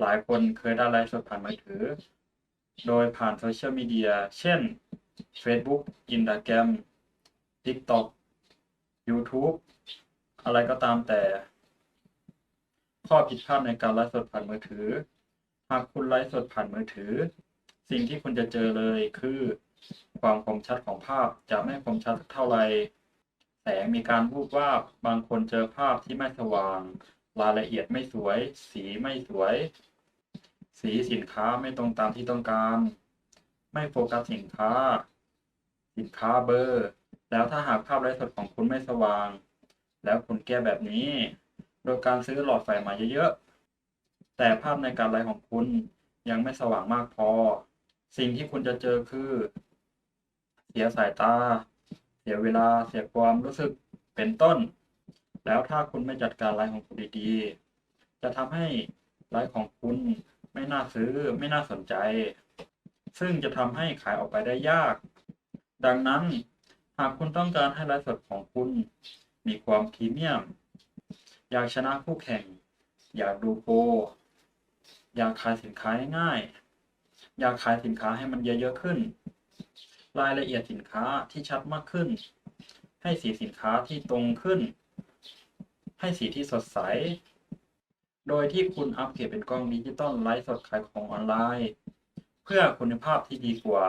หลายคนเคยได้ไลฟ์สดผ่านมือถือ โดยผ่านโซเชียลมีเดีย เช่น Facebook Instagram TikTok YouTube อะไรก็ตามแต่ ข้อผิดพลาดในการไลฟ์สดผ่านมือถือ หากคุณไลฟ์สดผ่านมือถือ สิ่งที่คุณจะเจอเลยคือ ความคมชัดของภาพจะไม่คมชัดเท่าไหร่แสงมีการวูบวาบบางคนเจอภาพที่ไม่สว่าง รายละเอียดไม่สวย สีไม่สวย สีสินค้าไม่ตรงตามที่ต้องการ ไม่โฟกัสสินค้า สินค้าเบอร์ แล้วถ้าหากภาพไลฟ์สดของคุณไม่สว่าง แล้วคุณแก้แบบนี้ โดยการซื้อหลอดไฟมาเยอะๆ แต่ภาพในการไลฟ์ของคุณยังไม่สว่างมากพอ สิ่งที่คุณจะเจอคือ เสียสายตา เสียเวลา เสียความรู้สึก เป็นต้น แล้วถ้าคุณไม่จัดการไลฟ์ของคุณดีๆ จะทำให้ไลฟ์ของคุณไม่น่าซื้อไม่น่าสนใจ ซึ่งจะทำให้ขายออกไปได้ยาก ดังนั้นหากคุณต้องการให้ไลฟ์สดของคุณมีความพรีเมียม อยากชนะคู่แข่ง อยากดูโปรอยากขายสินค้าง่ายๆอยากขายสินค้าให้มันเยอะๆขึ้น รายละเอียดสินค้าที่ชัดมากขึ้น ให้สีสินค้าที่ตรงขึ้น ให้สีที่สดใส โดยที่คุณอัปเกรดเป็นกล้องดิจิตอลไลฟ์สดขายของออนไลน์ เพื่อคุณภาพที่ดีกว่า